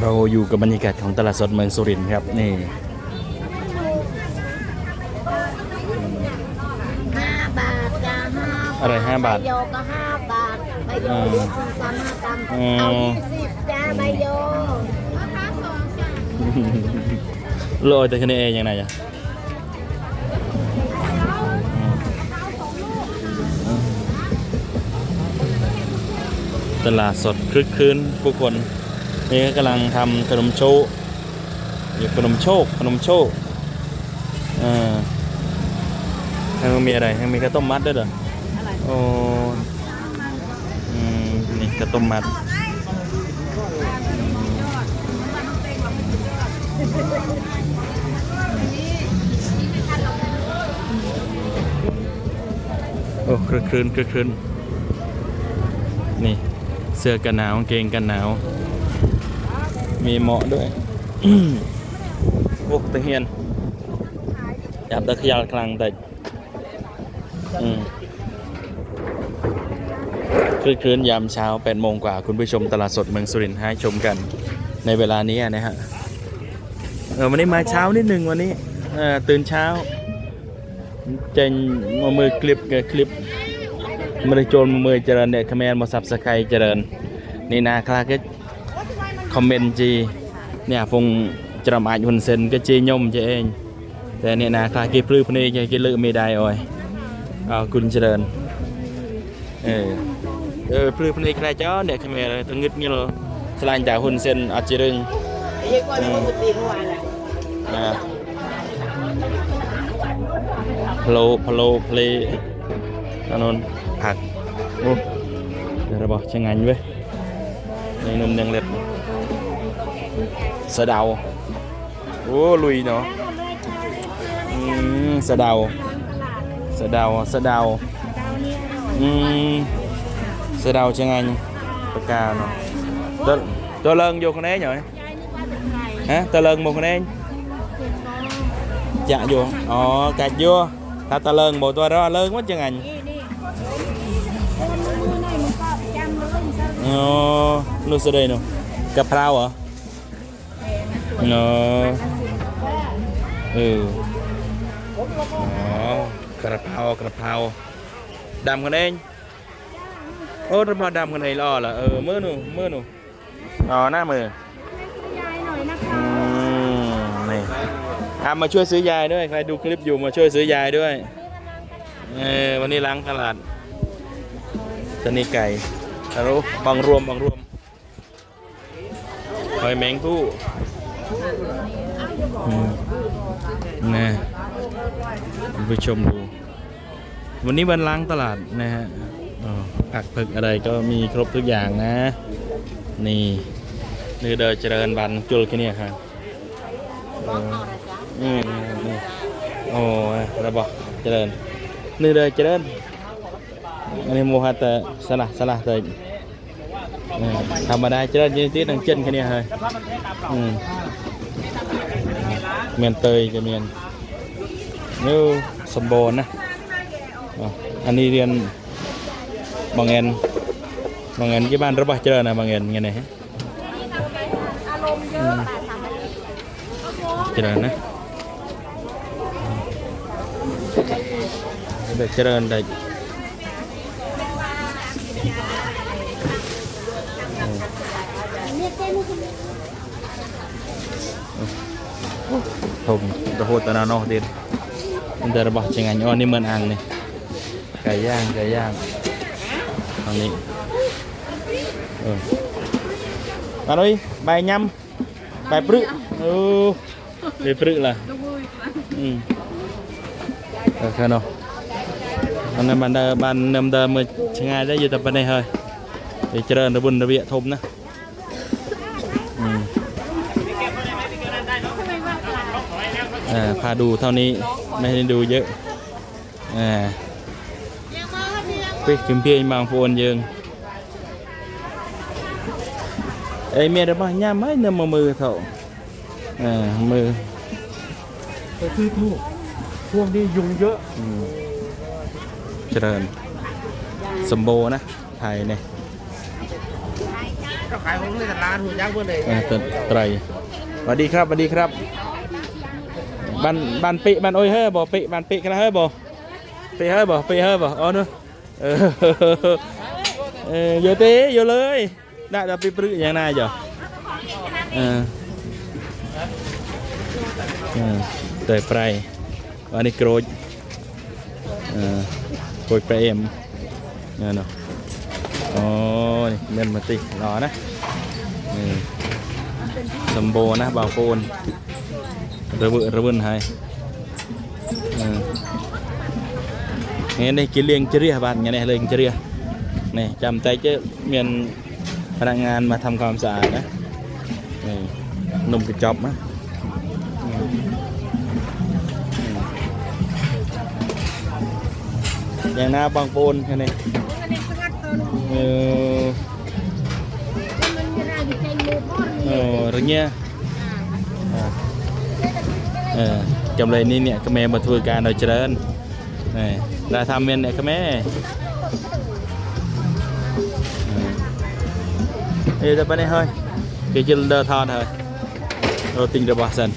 เราอยู่กับบรรยากาศของตลาดสดเมืองสุรินทร์ครับนี่ห้าบาทจ้าห้าอะไรห้าบาทใบโยก็ห้าบาทใบโยอืมสี่สามห้ากรัมอืมเอายี่สิบจ้าใบโยโลแต่คะแนนเองยังไงจ๊ะตลาดสดคลึกครื้นผู้คน นี่ก็กำลังทำขนมโชว์อยู่ขนมโชคขนมโชคเอ่ายังมีอะไรยังมีข้าวต้มมัดด้วยเหรอโอ้อืมนี่ข้าวต้มมัดโอ้ครึกครื้นครึกครื้นนี่เสื้อกันหนาวกางเกงกันหนาว มีหมาะด้วยพวกตะเฮียนจับตะขยานกลางแต่คืนคืนยามเช้าแปดโมงกว่า คุณผู้ชมตลาดสดเมืองสุรินทร์ให้ชมกัน ในเวลานี้นะฮะเออวันนี้มาเช้านิดหนึ่งวันนี้ตื่นเช้าเจนมือคลิปกับคลิปมาโจนมือเจริญเนี่ยคะแนนมาสับสกายเจริญ นี่นาคลาเก็ comment ជីអ្នកពងច្រមអាចហ៊ុនសែនគេជេរខ្ញុំចេះឯងតែអ្នកណាខ្លះគេភ្លឺភ្នែកគេលើកមេដៃអើយអរគុណច្រើនអេអឺភ្លឺភ្នែកខ្លាចចោអ្នកខ្មែរទៅងឹតញិលឆ្លាញ់តែហ៊ុនសែនអត់ជារឿងយាយគាត់មកទីនោះអាណាផ្លោផ្លោផ្លេអានោះផាក់អូរបស់ចងាញ់វិញនឹងនឹងលេប sợ đầu ủa lùi nữa. Uhm, sợ đầu sợ đầu sợ đầu uhm, ừ, sợ đầu cho anh. Tất ca nó. Tôi tôi lên vô con đấy rồi hả? Tôi lên một con đấy dạ vô. Ờ, Ồ cạch vô. Ta ta lên bộ tôi đó. Lớn quá chân anh. Nó nó sẽ đây nè. Cà phao à หน่อยมันก็จำเลยมันจะ ờ nu sao đây nè cà phao hả ờ ừ ờ cà phao cà phao đầm cái đây ô nó mà đầm cái này lo là ừ mưa nụ mưa nụ ờ na mưa ยายหน่อยนะคะอืมนี่อะมาช่วยซื้อยายด้วย ใครดูคลิปอยู่มาช่วยซื้อยายด้วยเออวันนี้ล้างตลาดตะนีไก่ทารุบังรวมบังรวมหอยแมงผู้อืม นะคุณผู้ชมดู วันนี้วันล้างตลาดนะฮะผักผึกอะไรก็มีครบทุกอย่างนะ นี่นี่เดินเจริญบันจุลแค่เนี้ครับเอออืมนี่โอ้ระบอกเจริญนี่เดินเจริญอันนี้โมหะแต่สละสละแต่ธรรมดาเจริญยืนที่ดังเจนแค่เนี้ครับอืม เมียนเตยจะเมียนนี่สมบูรณ์นะอ๋ออันนี้เรียนบางเงินบางเงินที่บ้านระบาดเจริญนะบางเงินไงเนี่ยอารมณ์เยอะแต่ทำไม่ได้เจริญนะเด็กเจริญเด็ก ผมระโหดตะนานอเด็ดมันจะระบาดจังไงอ๋อนี่เหมือนอ่างนี่ไก่ย่างไก่ย่างทางนี้เออมาเลยใบยำใบปรึกโอ้ใบปรึล่ะอืมโอเคเนาะอันนั้นมันเดินมันนำเดินมาช่างไงได้อยู่แต่ปานใดเฮ้ยไปเจริญระบุญระเบียทมนะ พาดูเท่านี้ไม่ให้ดูเยอะอ่าไปขึ้นเพียงบางโฟนยังไอ้เมียระบาดย่ามไม่นำมามือเถอะอ่ามือไปซื้อทูบช่วงนี้ยุงเยอะอืมเจริญสมโบนะไทยเนี่ยขายของในตลาดหูยักษ์เพื่อนเลยเออตไตรสวัสดีครับสวัสดีครับ บ้านบ้านปิบ้านโอ้ยเฮ้อบ่ปิบ้านปิกันเฮ้อบ่ปิเฮ้อบ่ปิเฮ้อบ่อ๋อเนอะเออเออโยเตโยเลยได้แต่ปิปรึกอย่างนายจ้ะเออเออเตยไพรวันนี้โกรธเออโกรธไปเอ็มเนี่ยเนาะอ๋อนี่เงินมาติรอนะนี่สมบูรณ์นะบางปูน ระเบิดระเบิดให้เอองี้นี่กินเลี้ยงเจริญบ้านงี้นี่เลี้ยงเจริญนี่จำใจเจะเมียนพนักงานมาทำความสะอาดนะนี่หนุ่มกระจอบนะอืมอืมอย่างหน้าบางปูนงี้นี่อันนี้สกัดตัวนึงเออมันมีอะไรอยู่ในมือพ่อเอนี่ออะไรเงี้ยอ่า ចម្លែកនេះអ្នកខ្មែរមកធ្វើការនៅច្រើនណែដែលថាមានអ្នកខ្មែរអីតែប៉ុណ្្នេះហើយគេជិលដើរថតហើយទៅទិញរបស់សិន